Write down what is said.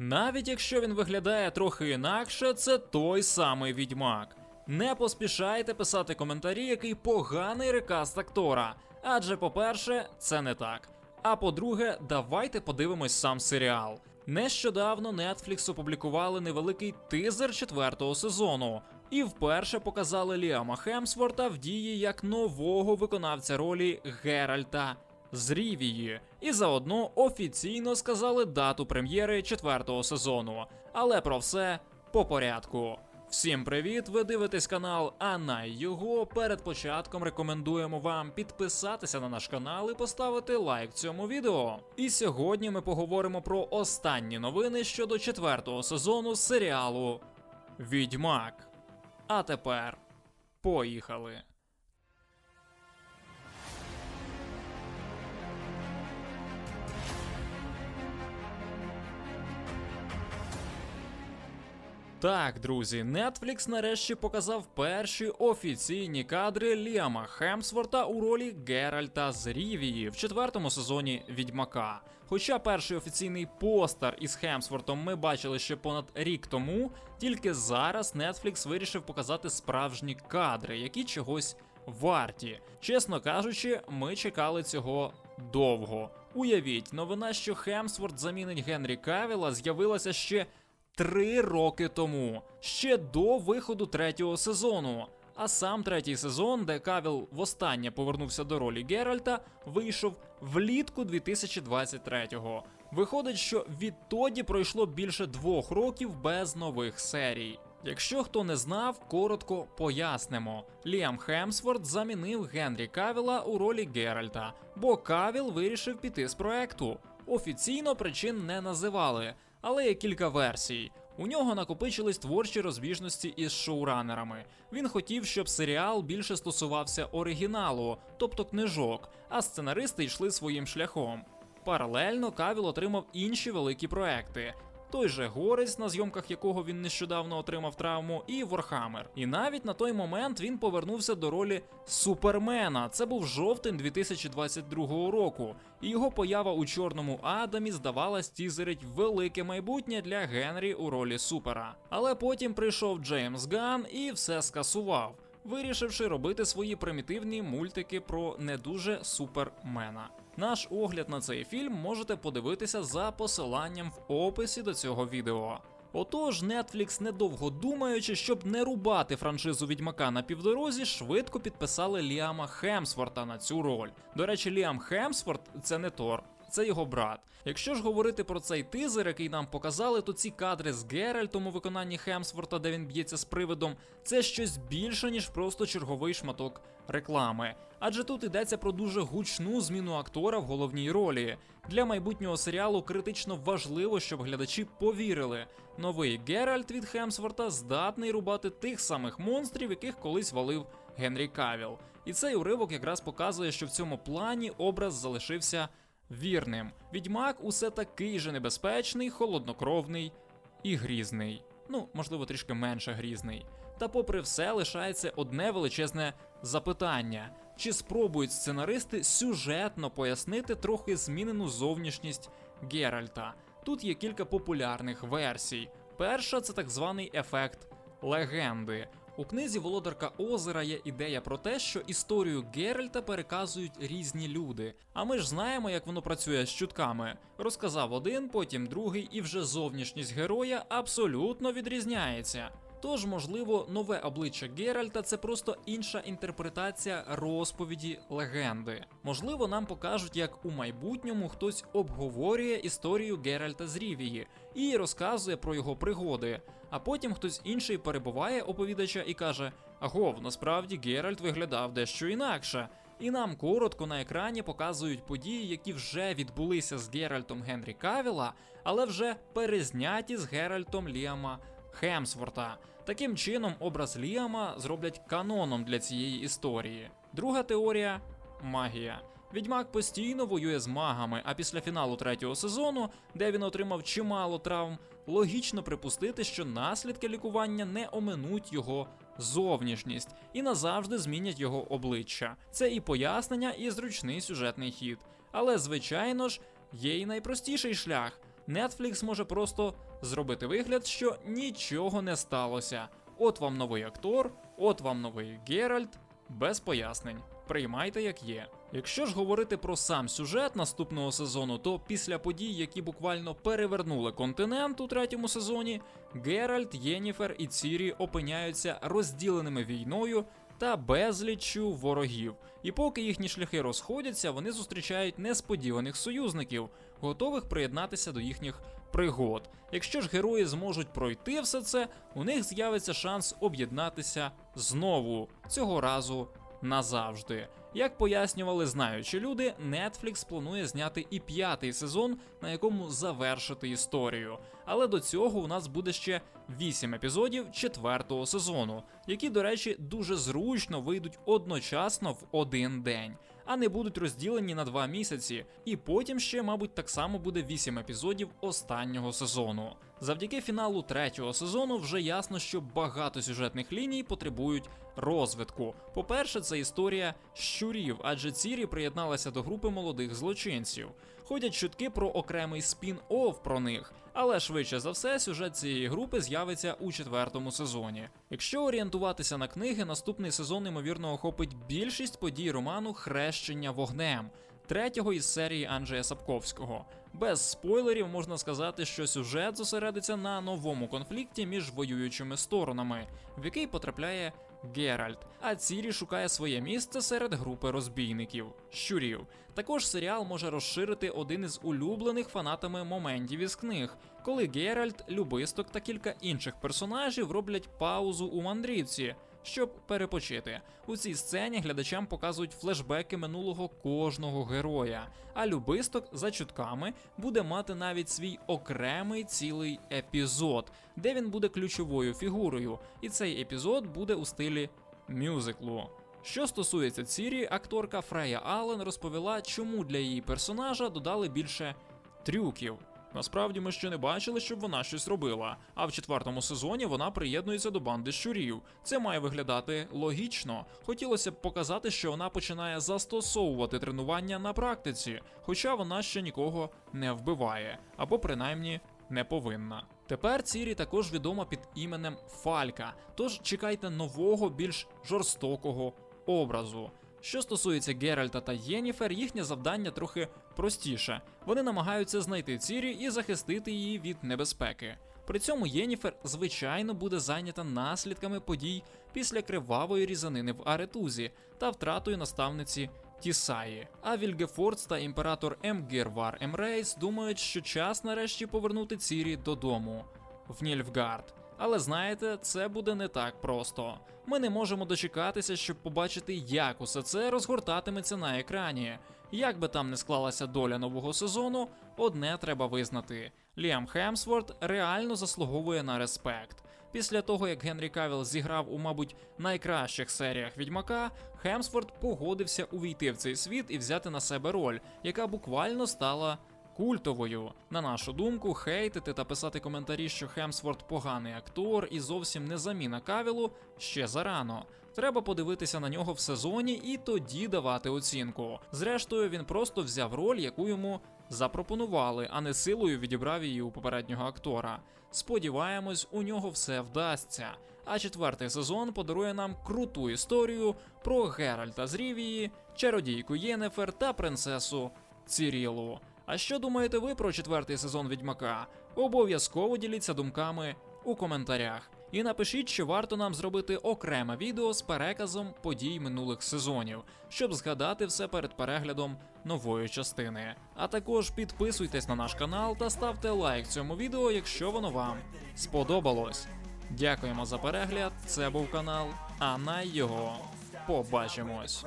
Навіть якщо він виглядає трохи інакше, це той самий відьмак. Не поспішайте писати коментарі, який поганий рекаст актора. Адже, по-перше, це не так. А по-друге, давайте подивимось сам серіал. Нещодавно Netflix опублікували невеликий тизер четвертого сезону і вперше показали Ліама Хемсворта в дії як нового виконавця ролі Геральта з Рівії, і заодно офіційно сказали дату прем'єри четвертого сезону. Але про все по порядку. Всім привіт! Ви дивитесь канал Ана його. Перед початком рекомендуємо вам підписатися на наш канал і поставити лайк цьому відео. І сьогодні ми поговоримо про останні новини щодо четвертого сезону серіалу Відьмак. А тепер поїхали. Так, друзі, Netflix нарешті показав перші офіційні кадри Ліама Хемсворта у ролі Геральта з Рівії в четвертому сезоні Відьмака. Хоча перший офіційний постер із Хемсвортом ми бачили ще понад рік тому, тільки зараз Netflix вирішив показати справжні кадри, які чогось варті. Чесно кажучи, ми чекали цього довго. Уявіть, новина, що Хемсворт замінить Генрі Кавіла, з'явилася ще три роки тому, ще до виходу третього сезону. А сам третій сезон, де Кавіл востаннє повернувся до ролі Геральта, вийшов влітку 2023-го. Виходить, що відтоді пройшло більше двох років без нових серій. Якщо хто не знав, коротко пояснимо. Ліам Хемсворт замінив Генрі Кавіла у ролі Геральта, бо Кавіл вирішив піти з проекту. Офіційно причин не називали, але є кілька версій. У нього накопичились творчі розбіжності із шоуранерами. Він хотів, щоб серіал більше стосувався оригіналу, тобто книжок, а сценаристи йшли своїм шляхом. Паралельно Кавіл отримав інші великі проекти. Той же Горець, на зйомках якого він нещодавно отримав травму, і Ворхаммер. І навіть на той момент він повернувся до ролі Супермена. Це був жовтень 2022 року, і його поява у чорному Адамі здавалась тізерить велике майбутнє для Генрі у ролі Супера. Але потім прийшов Джеймс Ган і все скасував. Вирішивши робити свої примітивні мультики про не дуже супермена. Наш огляд на цей фільм можете подивитися за посиланням в описі до цього відео. Отож, Netflix, недовго думаючи, щоб не рубати франшизу Відьмака на півдорозі, швидко підписали Ліама Хемсворта на цю роль. До речі, Ліам Хемсворт це не Тор. Це його брат. Якщо ж говорити про цей тизер, який нам показали, то ці кадри з Геральтом у виконанні Хемсворта, де він б'ється з привидом, це щось більше, ніж просто черговий шматок реклами. Адже тут йдеться про дуже гучну зміну актора в головній ролі. Для майбутнього серіалу критично важливо, щоб глядачі повірили. Новий Геральт від Хемсворта здатний рубати тих самих монстрів, яких колись валив Генрі Кавіл. І цей уривок якраз показує, що в цьому плані образ залишився вірним. Відьмак усе такий же небезпечний, холоднокровний і грізний. Ну, можливо, трішки менше грізний. Та попри все лишається одне величезне запитання: чи спробують сценаристи сюжетно пояснити трохи змінену зовнішність Геральта? Тут є кілька популярних версій. Перша це так званий ефект легенди. У книзі Володарка Озера є ідея про те, що історію Геральта переказують різні люди. А ми ж знаємо, як воно працює з чутками. Розказав один, потім другий, і вже зовнішність героя абсолютно відрізняється. Тож, можливо, нове обличчя Геральта це просто інша інтерпретація розповіді легенди. Можливо, нам покажуть, як у майбутньому хтось обговорює історію Геральта з Рівії і розказує про його пригоди. А потім хтось інший перебуває оповідача і каже: Агов, насправді Геральт виглядав дещо інакше. І нам коротко на екрані показують події, які вже відбулися з Геральтом Генрі Кавіла, але вже перезняті з Геральтом Ліама Хемсворта. Таким чином, образ Ліама зроблять каноном для цієї історії. Друга теорія магія. Відьмак постійно воює з магами, а після фіналу третього сезону, де він отримав чимало травм, логічно припустити, що наслідки лікування не оминуть його зовнішність і назавжди змінять його обличчя. Це і пояснення, і зручний сюжетний хід. Але, звичайно ж, є і найпростіший шлях. Netflix може просто зробити вигляд, що нічого не сталося. От вам новий актор, от вам новий Геральт, без пояснень. Приймайте як є. Якщо ж говорити про сам сюжет наступного сезону, то після подій, які буквально перевернули континент у третьому сезоні, Геральт, Єніфер і Цірі опиняються розділеними війною та безліччю ворогів. І поки їхні шляхи розходяться, вони зустрічають несподіваних союзників, готових приєднатися до їхніх пригод. Якщо ж герої зможуть пройти все це, у них з'явиться шанс об'єднатися знову цього разу назавжди. Як пояснювали знаючі люди, Netflix планує зняти і п'ятий сезон, на якому завершити історію. Але до цього у нас буде ще вісім епізодів четвертого сезону, які, до речі, дуже зручно вийдуть одночасно в один день, а не будуть розділені на два місяці. І потім ще, мабуть, так само буде вісім епізодів останнього сезону. Завдяки фіналу третього сезону вже ясно, що багато сюжетних ліній потребують розвитку. По-перше, це історія щурів, адже Цірі приєдналася до групи молодих злочинців. Ходять чутки про окремий спін-офф про них, але швидше за все сюжет цієї групи з'явиться у четвертому сезоні. Якщо орієнтуватися на книги, наступний сезон ймовірно охопить більшість подій роману Хрещення вогнем. Третього із серії Анджея Сапковського. Без спойлерів можна сказати, що сюжет зосередиться на новому конфлікті між воюючими сторонами, в який потрапляє Геральт, а Цірі шукає своє місце серед групи розбійників щурів. Також серіал може розширити один із улюблених фанатами моментів із книг, коли Геральт, Любисток та кілька інших персонажів роблять паузу у мандрівці. Щоб перепочити у цій сцені глядачам показують флешбеки минулого кожного героя. А любисток за чутками буде мати навіть свій окремий цілий епізод, де він буде ключовою фігурою. І цей епізод буде у стилі мюзиклу. Що стосується Цірі, акторка Фрея Аллен розповіла, чому для її персонажа додали більше трюків. Насправді ми ще не бачили, щоб вона щось робила. А в четвертому сезоні вона приєднується до банди щурів. Це має виглядати логічно. Хотілося б показати, що вона починає застосовувати тренування на практиці, хоча вона ще нікого не вбиває, або принаймні не повинна. Тепер Цірі також відома під іменем Фалька, тож чекайте нового, більш жорстокого образу. Що стосується Геральта та Єніфер, їхнє завдання трохи простіше. Вони намагаються знайти Цірі і захистити її від небезпеки. При цьому Єніфер, звичайно, буде зайнята наслідками подій після кривавої різанини в Аретузі та втратою наставниці Тісаї. А Вільгефордс та імператор Емгірвар Емрейс думають, що час нарешті повернути Цірі додому в Нільфгард. Але знаєте, це буде не так просто. Ми не можемо дочекатися, щоб побачити, як усе це розгортатиметься на екрані. Як би там не склалася доля нового сезону, одне треба визнати: Ліам Хемсворт реально заслуговує на респект. Після того, як Генрі Кавіл зіграв у, мабуть, найкращих серіях Відьмака, Хемсворт погодився увійти в цей світ і взяти на себе роль, яка буквально стала культовою. На нашу думку, хейтити та писати коментарі, що Хемсворт поганий актор і зовсім не заміна Кавілу ще зарано. Треба подивитися на нього в сезоні і тоді давати оцінку. Зрештою, він просто взяв роль, яку йому запропонували, а не силою відібрав її у попереднього актора. Сподіваємось, у нього все вдасться. А четвертий сезон подарує нам круту історію про Геральта з Рівії, чародійку Єнефер та принцесу Цірілу. А що думаєте ви про четвертий сезон Відьмака? Обов'язково діліться думками у коментарях. І напишіть, чи варто нам зробити окреме відео з переказом подій минулих сезонів, щоб згадати все перед переглядом нової частини. А також підписуйтесь на наш канал та ставте лайк цьому відео, якщо воно вам сподобалось. Дякуємо за перегляд. Це був канал, а на його побачимось.